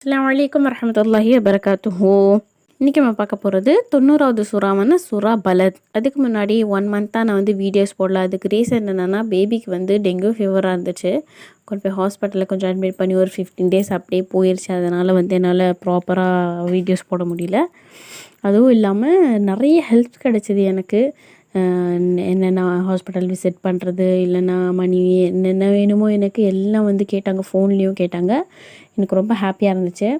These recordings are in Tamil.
அஸ்லாம் வலைக்கம் வரமத்துல்லாஹி வபரகாத்துஹோ. இன்றைக்கி நம்ம பார்க்க போகிறது தொண்ணூறாவது சுறாவான சுறா பலத். அதுக்கு முன்னாடி ஒன் மந்த்தாக நான் வந்து வீடியோஸ் போடல. அதுக்கு ரீசன் என்னென்னா பேபிக்கு வந்து டெங்கு ஃபீவராக இருந்துச்சு. கொண்டு போய் ஹாஸ்பிட்டலில் கொஞ்சம் அட்மிட் பண்ணி ஒரு ஃபிஃப்டீன் டேஸ் அப்படியே போயிடுச்சு அதனால் வந்து என்னால் ப்ராப்பராக வீடியோஸ் போட முடியல. அதுவும் இல்லாமல் நிறைய ஹெல்ப் கிடச்சிது எனக்கு. என்னென்ன ஹாஸ்பிட்டல் விசிட் பண்ணுறது இல்லைன்னா மணி என்னென்ன வேணுமோ எனக்கு எல்லாம் வந்து கேட்டாங்க ஃபோன்லேயும் கேட்டாங்க. எனக்கு ரொம்ப ஹாப்பியாக இருந்துச்சு.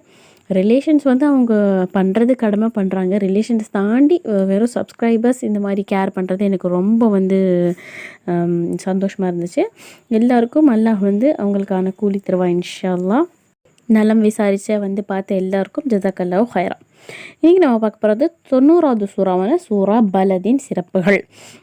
ரிலேஷன்ஸ் வந்து அவங்க பண்ணுறது கடமை பண்ணுறாங்க ரிலேஷன்ஸ் தாண்டி வெறும் சப்ஸ்கிரைபர்ஸ் இந்த மாதிரி கேர் பண்ணுறது எனக்கு ரொம்ப வந்து சந்தோஷமாக இருந்துச்சு. எல்லாருக்கும் அல்லாஹ் வந்து அவங்களுக்கான கூலி தருவா இன்ஷா நலம் விசாரித்த வந்து பார்த்த எல்லாருக்கும் ஜதாக்கல்லாவும் ஹைரா இன்றைக்கி நம்ம பார்க்க போகிறது தொண்ணூறாவது சூறாவான சூறா பலதின் சிறப்புகள்.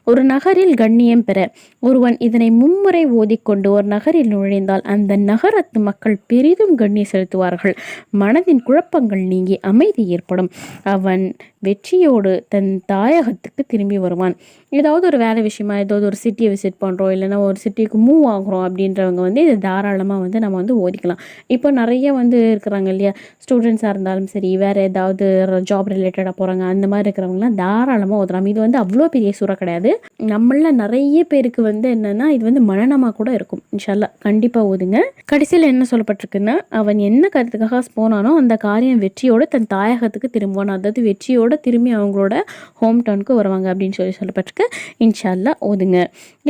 ஒரு நகரில் கண்ணியம் பெற ஒருவன் இதனை மும்முறை ஓதிக்கொண்டு ஒரு நகரில் நுழைந்தால் அந்த நகரத்து மக்கள் பெரிதும் கண்ணியம் செலுத்துவார்கள். மனதின் குழப்பங்கள் நீங்கி அமைதி ஏற்படும். அவன் வெற்றியோடு தன் தாயகத்துக்கு திரும்பி வருவான். ஏதாவது ஒரு வேலை விஷயமா ஏதாவது ஒரு சிட்டியை விசிட் பண்ணுறோம் இல்லைன்னா ஒரு சிட்டிக்கு மூவ் ஆகுறோம் அப்படின்றவங்க வந்து இதை தாராளமாக வந்து நம்ம வந்து ஓதிக்கலாம். இப்போ நிறைய வந்து இருக்கிறாங்க இல்லையா? ஸ்டூடெண்ட்ஸாக இருந்தாலும் சரி வேறு ஏதாவது ஜாப் ரிலேட்டடாக போகிறாங்க அந்த மாதிரி இருக்கிறவங்களாம் தாராளமாக ஓதுறாங்க இது வந்து அவ்வளோ பெரிய சூறா கிடையாது. நம்மள நிறைய பேருக்கு வந்து என்னென்னா இது வந்து மனநமாக கூட இருக்கும். இன்ஷால்லா கண்டிப்பாக ஓதுங்க. கடைசியில் என்ன சொல்லப்பட்டிருக்குன்னா அவன் என்ன கருத்துக்காக போனானோ அந்த காரியம் வெற்றியோடு தன் தாயகத்துக்கு திரும்புவான். அதாவது வெற்றியோடு திரும்பி அவங்களோட ஹோம் டவுனுக்கு வருவாங்க அப்படின்னு சொல்லி சொல்லப்பட்டிருக்கு. இன்ஷால்லா ஓதுங்க.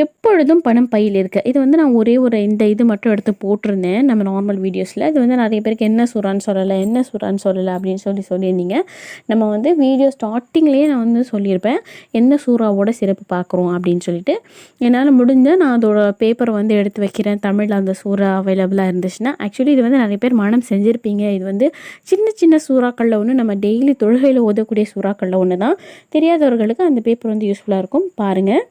எப்பொழுதும் பணம் பையில் இருக்கு. இது வந்து நான் ஒரே ஒரு இந்த இது மட்டும் எடுத்து போட்டிருந்தேன். நம்ம நார்மல் வீடியோஸில் இது வந்து நிறைய பேருக்கு என்ன சுறான்னு சொல்லலை என்ன சுறான்னு சொல்லலை அப்படின்னு சொல்லி சொல்லியிருந்தீங்க. சொல்லியிருந்தீங்க நம்ம வந்து வீடியோ ஸ்டார்டிங்லேயே நான் வந்து சொல்லியிருப்பேன். எந்த சூறாவோட சிறப்பு பார்க்குறோம் அப்படின்னு சொல்லிட்டு. என்னால் முடிஞ்சால் நான் அதோட பேப்பரை வந்து எடுத்து வைக்கிறேன். தமிழில் அந்த சூறா அவைலபிளாக இருந்துச்சுன்னா. ஆக்சுவலி இது வந்து நிறைய பேர் மனம் செஞ்சுருப்பீங்க. இது வந்து சின்ன சின்ன சூறாக்களில் ஒன்று நம்ம டெய்லி தொழுகையில் ஓதக்கூடிய சூறாக்களில் ஒன்று தான் தெரியாதவர்களுக்கு அந்த பேப்பர் வந்து யூஸ்ஃபுல்லாக இருக்கும். பாருங்கள்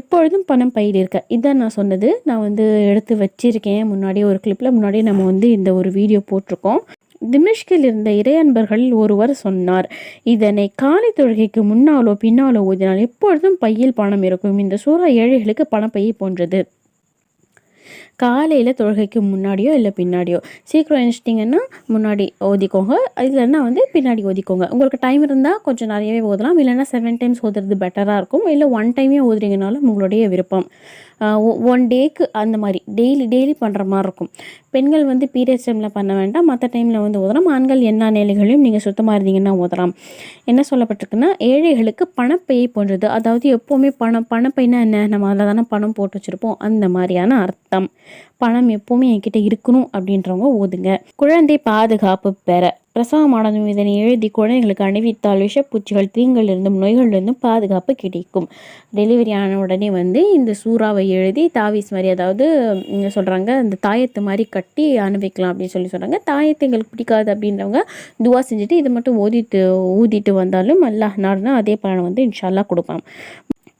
எப்பொழுதும் பணம் பயிர் இருக்க இதான் நான் சொன்னது. நான் வந்து எடுத்து வச்சிருக்கேன். முன்னாடியே ஒரு கிளிப்பில் முன்னாடியே நம்ம வந்து இந்த ஒரு வீடியோ போட்டிருக்கோம். திமிஷ்கில் இருந்த இறையன்பர்களில் ஒருவர் சொன்னார் இதனை காலை தொழுகைக்கு முன்னாலோ பின்னாலோ ஊதினால் எப்பொழுதும் பையில் பணம் இருக்கும். இந்த சூறா ஏழைகளுக்கு பணப்பையை போன்றது. காலையில் தொழுகைக்கு முன்னாடியோ இல்லை பின்னாடியோ? சீக்கிரம் எழுச்சிட்டிங்கன்னா முன்னாடி ஓதிக்கோங்க. இல்லைன்னா வந்து பின்னாடி ஓதிக்கோங்க. உங்களுக்கு டைம் இருந்தால் கொஞ்சம் நிறையவே ஓதலாம். இல்லைன்னா செவன் டைம்ஸ் ஓதுறது பெட்டராக இருக்கும். இல்லை ஒன் டைமே ஓதுறீங்கனாலும் உங்களுடைய விருப்பம். ஒன் டேக்கு அந்த மாதிரி டெய்லி டெய்லி பண்ணுற மாதிரி இருக்கும். பெண்கள் வந்து பீரியட்ஸ் டைமில் பண்ண வேண்டாம். மற்ற டைமில் வந்து ஓதலாம். ஆண்கள் எல்லா நிலைகளையும் நீங்கள் சுத்தமாக இருந்தீங்கன்னா ஓதலாம். என்ன சொல்லப்பட்டிருக்குன்னா ஏழைகளுக்கு பணப்பையை போன்றது. அதாவது எப்போவுமே பணம் பணப்பைனா என்ன? நம்ம அதில் தானே பணம் போட்டு வச்சுருப்போம். அந்த மாதிரியான அர்த்தம். பணம் எப்போவுமே என்கிட்ட இருக்கணும் அப்படின்றவங்க ஓதுங்க. குழந்தை பாதுகாப்பு பெற. பிரசவமானதும் இதனை எழுதி குழந்தைகளுக்கு அணிவித்தால் விஷப்பூச்சிகள் தீங்களிலிருந்தும் நோய்களிலிருந்தும் பாதுகாப்பு கிடைக்கும். டெலிவரி ஆன உடனே வந்து இந்த சூறாவை எழுதி தாவிஸ் மாதிரி அதாவது சொல்கிறாங்க அந்த தாயத்து மாதிரி கட்டி அனுபவிக்கலாம் அப்படின்னு சொல்லி சொல்கிறாங்க தாயத்தை எங்களுக்கு பிடிக்காது அப்படின்றவங்க துவா செஞ்சுட்டு இதை மட்டும் ஓதிட்டு ஊதிட்டு வந்தாலும் அல்லாஹ் நாடுனா அதே பலனை வந்து இன்ஷால்லா கொடுப்பான்.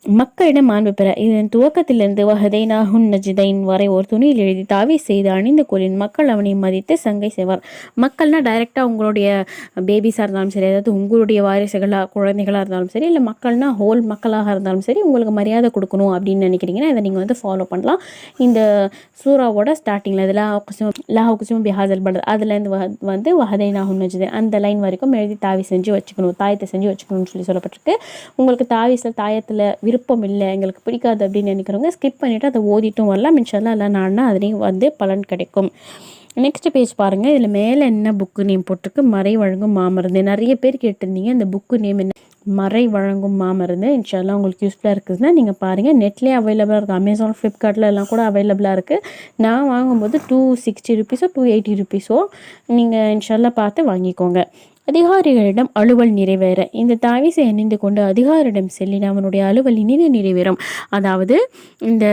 மக்களிடம் மாண்பு பெற இதன் துவக்கத்திலிருந்து வஹதைனா ஹுன் நஜிதைன் வரை ஒரு துணியில் எழுதி தாவி செய்து அணிந்து கொள்ளின். மக்கள் அவனை மதித்து சங்கை செய்வார். மக்கள்னா டைரெக்டாக உங்களுடைய பேபிஸாக இருந்தாலும் சரி அதாவது உங்களுடைய வாரிசுகளாக குழந்தைகளாக இருந்தாலும் சரி இல்லை மக்கள்னா ஹோல் மக்களாக இருந்தாலும் சரி உங்களுக்கு மரியாதை கொடுக்கணும் அப்படின்னு நினைக்கிறீங்கன்னா இதை நீங்கள் வந்து ஃபாலோ பண்ணலாம். இந்த சூறாவோட ஸ்டார்டிங்கில் இதில் லா குசும் பிஹாசல் படுறது அதுலேருந்து வந்து வஹதைனா ஹுன் நஜிதைன் அந்த லைன் வரைக்கும் எழுதி தாவி செஞ்சு வச்சுக்கணும் தாயத்தை செஞ்சு வச்சுக்கணும்னு சொல்லி சொல்லப்பட்டிருக்கு. உங்களுக்கு தாவிசில் தாயத்தில் விருப்பம் இல்லை எங்களுக்கு பிடிக்காது அப்படின்னு நினைக்கிறவங்க ஸ்கிப் பண்ணிவிட்டு அதை ஓதிட்டும் வரலாம். மின்ஷாலாம் எல்லாம் நான்னா அதுலேயும் வந்து பலன் கிடைக்கும். நெக்ஸ்ட் பேஜ் பாருங்கள் இதில் மேலே என்ன புக்கு நேம் போட்டிருக்கு? மறை வழங்கும் மாமருந்து. நிறைய பேர் கேட்டிருந்தீங்க இந்த புக்கு நேம் என்ன? மறை வழங்கும் மாமருந்து. இன்ஷால்லாம் உங்களுக்கு யூஸ்ஃபுல்லாக இருக்குதுன்னா நீங்கள் பாருங்கள் நெட்லேயே அவைலபிளாக இருக்குது அமேசான் ஃப்ளிப்கார்ட்டில் எல்லாம் கூட அவைலபிளாக இருக்குது நான் வாங்கும்போது டூ சிக்ஸ்டி ருபீஸோ டூ எயிட்டி ருபீஸோ நீங்கள் இன்ஷால்லாம் பார்த்து வாங்கிக்கோங்க. அதிகாரிகளிடம் அலுவல் நிறைவேற. இந்த தாவிசை அணிந்து கொண்டு அதிகாரிடம் செல்லின் அவனுடைய அலுவல் இனிது நிறைவேறும். அதாவது இந்த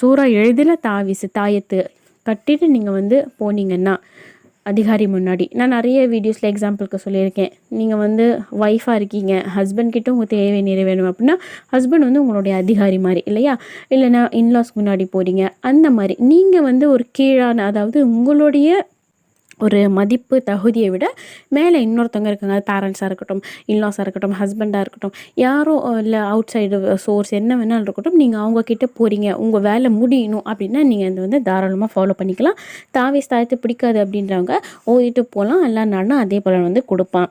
சூறா எழுதின தாவிசு தாயத்து கட்டிட்டு நீங்கள் வந்து போனீங்கன்னா அதிகாரி முன்னாடி. நான் நிறைய வீடியோஸில் எக்ஸாம்பிளுக்கு சொல்லியிருக்கேன். நீங்கள் வந்து ஒய்ஃபாக இருக்கீங்க. ஹஸ்பண்ட்கிட்ட உங்கள் தேவை நிறைவேணும் அப்படின்னா ஹஸ்பண்ட் வந்து உங்களுடைய அதிகாரி மாதிரி இல்லையா? இல்லைனா இன்லாஸ் முன்னாடி போகிறீங்க அந்த மாதிரி. நீங்கள் வந்து ஒரு கீழான அதாவது உங்களுடைய ஒரு மதிப்பு தகுதியை விட மேலே இன்னொருத்தவங்க இருக்காங்க. அது பேரண்ட்ஸாக இருக்கட்டும் இன்லாஸாக இருக்கட்டும் ஹஸ்பண்டாக இருக்கட்டும். யாரோ இல்லை அவுட் சைடு சோர்ஸ் என்ன வேணாலும் இருக்கட்டும் நீங்கள் அவங்கக்கிட்ட போகிறீங்க உங்கள் வேலை முடியணும் அப்படின்னா நீங்கள் இது வந்து தாராளமாக ஃபாலோ பண்ணிக்கலாம். தாவி ஸ்தாயத்தை பிடிக்காது அப்படின்றவங்க ஓதிட்டு போகலாம். எல்லாம் நடனா அதே பலன் வந்து கொடுப்பான்.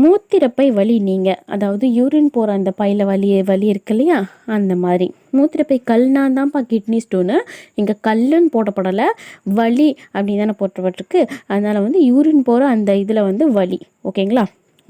மூத்திரப்பை வலி நீங்கள் அதாவது யூரின் போகிற அந்த பையில் வலி வலி இருக்கு இல்லையா? அந்த மாதிரி. மூத்திரப்பை கல்னா தான்ப்பா கிட்னி ஸ்டோனு இங்கே கல்லுன்னு போடப்படலை. வலி அப்படின்னு தானே போட்டப்பட்டிருக்கு. அதனால் வந்து யூரின் போகிற அந்த இதில் வந்து வலி. ஓகேங்களா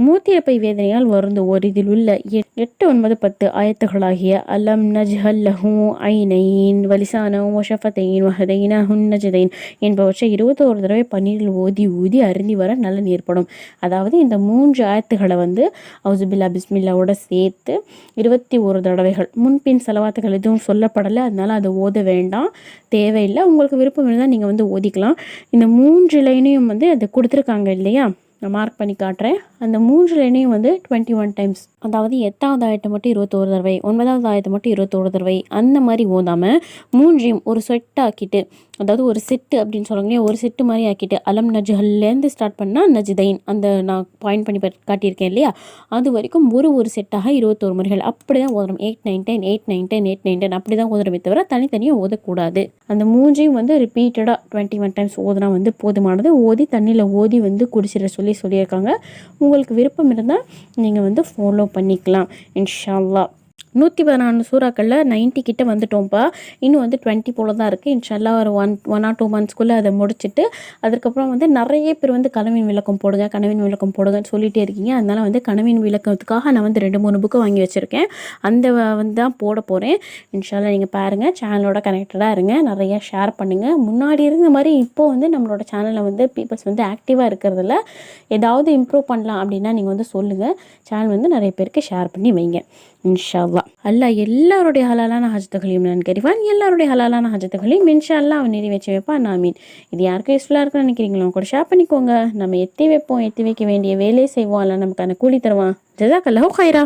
மூத்திரப்பை வேதனையால் வருந்துவோர் இதில் உள்ள எட்டு ஒன்பது பத்து ஆயத்துகளாகிய அலம் நஜ்ஹல் லஹூ ஐனைன் வலிசான ஒஷஃபத்தைன் வஹதைன ஹுன்னஜதைன் என்பவற்றை இருபத்தோரு தடவை பன்னீரில் ஓதி ஊதி அருந்தி வர நலன் ஏற்படும் அதாவது இந்த மூன்று ஆயத்துகளை வந்து அவுசுபில்லா பிஸ்மில்லாவோட சேர்த்து இருபத்தி ஒரு தடவைகள். முன்பின் செலவாத்துகள் எதுவும் சொல்லப்படலை. அதனால் அதை ஓத வேண்டாம். தேவையில்லை. உங்களுக்கு விருப்பம் இருந்தால் நீங்கள் வந்து ஓதிக்கலாம். இந்த மூன்று லைனையும் வந்து அதை கொடுத்துருக்காங்க இல்லையா? நான் மார்க் பண்ணி காட்டுறேன். அந்த மூன்று லைனையும் வந்து டுவெண்ட்டி ஒன் டைம்ஸ் அதாவது எட்டாவது ஆயத்தை மட்டும் இருபத்தோரு தடவை ஒன்பதாவது ஆயத்தை மட்டும் இருபத்தோரு தடவை அந்த மாதிரி ஓதாமல் மூன்றையும் ஒரு செட்டாக்கிட்டு அதாவது ஒரு செட்டு அப்படின்னு சொல்கிறாங்க ஒரு செட்டு மாதிரி ஆக்கிட்டு அலம் நஜ்ஹல்லேருந்து ஸ்டார்ட் பண்ணால் நஜ்தைன் அந்த நான் பாயிண்ட் பண்ணி பட்- காட்டியிருக்கேன் இல்லையா? அது வரைக்கும் ஒரு ஒரு செட்டாக இருபத்தோரு முறைகள். அப்படி தான் ஓதுறோம் eight nine ten eight nine ten eight nine ten அப்படி தான் ஓதுறமே தவிர தனித்தனியாக ஓதக்கூடாது. அந்த மூன்றையும் வந்து ரிப்பீட்டடாக டுவெண்ட்டி ஒன் டைம்ஸ் ஓதுனா வந்து போதுமானது. ஓதி தண்ணியில் ஓதி வந்து குடிச்சிட சொல்லி சொல்லியிருக்காங்க. உங்களுக்கு விருப்பம் இருந்தால் நீங்கள் வந்து ஃபாலோ பண்ணிக்கலாம் இன்ஷா அல்லாஹ். நூற்றி பதினாலு சூறாக்களில் நைன்ட்டி கிட்டே வந்துட்டோம்ப்பா இன்னும் வந்து டுவெண்ட்டி போல தான் இருக்குது இன்ஷால்லா ஒரு ஒன் ஒன் ஆர் டூ மந்த்ஸ்க்குள்ளே அதை முடிச்சுட்டு அதுக்கப்புறம் வந்து நிறைய பேர் வந்து கனவின் விளக்கம் போடுங்க கனவின் விளக்கம் போடுங்கன்னு சொல்லிகிட்டே இருக்கீங்க. அதனால் வந்து கனவின் விளக்கத்துக்காக நான் வந்து ரெண்டு மூணு புக்கு வாங்கி வச்சுருக்கேன். அந்த வந்து தான் போட போகிறேன் இன்ஷால்லாம் நீங்கள் பாருங்கள் சேனலோட கனெக்டடாக இருங்க. நிறைய ஷேர் பண்ணுங்கள் முன்னாடி இருந்த மாதிரி இப்போ வந்து நம்மளோட சேனலில் வந்து பீப்புள்ஸ் வந்து ஆக்டிவாக இருக்கிறதுல ஏதாவது இம்ப்ரூவ் பண்ணலாம் அப்படின்னா நீங்கள் வந்து சொல்லுங்கள் சேனல் வந்து நிறைய பேருக்கு ஷேர் பண்ணி வைங்க. இன்ஷால்லா அல்லாஹ் அல்லாஹ் எல்லாருடைய ஹலாலான ஹஜத்துகளையும் நான் கறிவான் எல்லாருடைய ஹலாலான ஹஜத்துகளையும் இன்ஷா அல்லா அவன் நிறைவேற்றி வைப்பான். நாமீன் இது யாருக்கும் யூஸ்ஃபுல்லாக இருக்குன்னு நினைக்கிறீங்களோ கூட ஷேர் பண்ணிக்கோங்க. நம்ம எத்தி வைப்போம் எத்தி வைக்க வேண்டிய வேலையை செய்வோம். அல்ல நமக்கான கூலி தருவான். ஜசாக் ஹைரா